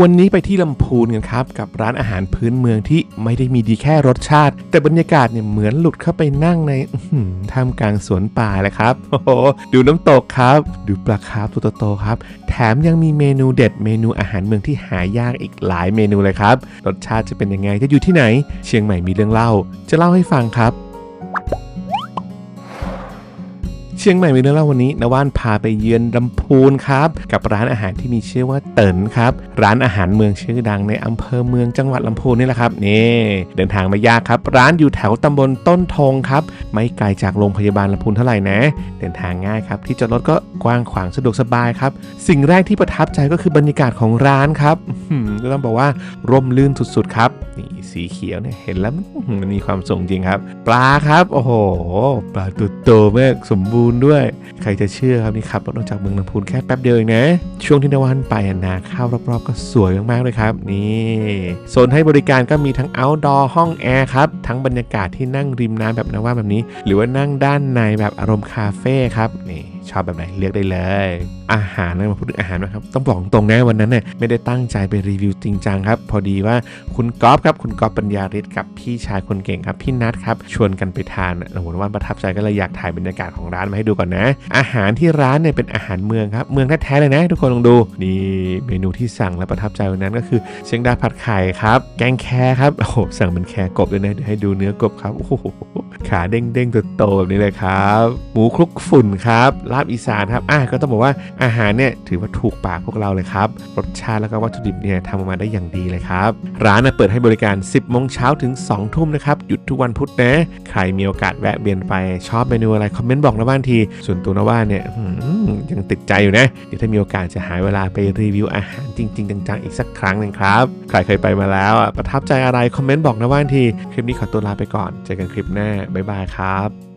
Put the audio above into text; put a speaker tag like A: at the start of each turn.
A: วันนี้ไปที่ลำพูนกันครับ กับร้านอาหารพื้นเมืองที่ไม่ได้มีดีแค่รสชาติ แต่บรรยากาศเนี่ยเหมือนหลุดเข้าไปนั่งในท่ามกลางสวนป่าเลยครับโอ้โหดูน้ำตกครับ ดูปลาคาร์ฟตัวโตๆครับ แถมยังมีเมนูเด็ดเมนูอาหารเมืองที่หายากอีกหลายเมนูเลยครับ รสชาติจะเป็นยังไงจะอยู่ที่ไหน เชียงใหม่มีเรื่องเล่า จะเล่าให้ฟังครับ เชียงใหม่มีเรื่องเล่าวันนี้นว่านพาไปเยือนลำพูนครับ กับร้านอาหารที่มีชื่อว่าเตินครับ ร้านอาหารเมืองชื่อดังในอำเภอเมืองจังหวัดลำพูนนี่แหละครับนี่เดินทางไม่ยากครับ ร้านอยู่แถวตำบลต้นทงครับ ไม่ไกลจากโรงพยาบาลลำพูนเท่าไหร่นะ เดินทางง่ายครับ ที่จอดรถก็กว้างขวางสะดวกสบายครับ สิ่งแรกที่ประทับใจก็คือบรรยากาศของร้านครับก็ต้องบอกว่าร่มรื่นสุดๆครับนี่สีเขียวเนี่ยเห็นแล้วมันมีความสุขจริงครับ ปลาครับ โอ้โหปลาตัว โตมากสมบูรณ์ด้วย ใครจะเชื่อครับนี่ครับรถออกจากเมืองลำพูนแค่แป๊บเดียวเองนะ ช่วงที่นวันไปอะนาข้าวรอบๆ ก็สวยมากๆเลยครับ นี่โซนให้บริการก็มีทั้ง outdoor ห้องแอร์ครับ ทั้งบรรยากาศที่นั่งริมน้ำแบบนว่าแบบนี้ หรือว่านั่งด้านในแบบอารมณ์คาเฟ่ครับนี่ชอบแบบไหนเลือกได้เลย อาหารนะมาพูดถึงอาหารนะครับ ต้องบอกตรงนะวันนั้นเนี่ยไม่ได้ตั้งใจไปรีวิวจริงจังครับ พอดีว่าคุณก๊อฟครับ คุณก๊อฟปัญญาฤทธิ์กับพี่ชายคนเก่งครับ พี่นัทครับ ชวนกันไปทานโอ้โหว่าประทับใจก็เลยอยากถ่ายบรรยากาศของร้านมาให้ดูก่อนนะ อาหารที่ร้านเนี่ยเป็นอาหารเมืองครับ เมืองแท้ๆเลยนะ ทุกคนลองดู นี่เมนูที่สั่งและประทับใจวันนั้นก็คือเชียงดาผัดไข่ครับ แกงแคครับ โอ้โหสั่งเป็นแคกบเลยนะเดี๋ยวให้ดูเนื้อกบครับ โอ้โห ขาเด้งๆโตๆแบบนี้เลยครับหมูคลุกฝุ่นครับลาบอีสานครับอะก็ต้องบอกว่าอาหารเนี่ยถือว่าถูกปากพวกเราเลยครับรสชาติแล้วก็วัตถุดิบเนี่ยทำออกมาได้อย่างดีเลยครับ ร้านเปิดให้บริการ 10โมงเช้าถึง 2 ทุ่มนะครับหยุดทุกวันพุธนะ ใครมีโอกาสแวะเวียนไปชอบเมนูอะไรคอมเมนต์บอกนะบ้านที ส่วนตัวนะว่าเนี่ยยังติดใจอยู่นะ เดี๋ยวถ้ามีโอกาสจะหาเวลาไปรีวิวอาหารจริง ๆ จังๆ อีกสักครั้งหนึ่งครับ ใครเคยไปมาแล้วประทับใจอะไรคอมเมนต์บอกนะบ้านที คลิปนี้ขอตัวลาไปก่อน เจอกันคลิปหน้าบ๊ายบายครับ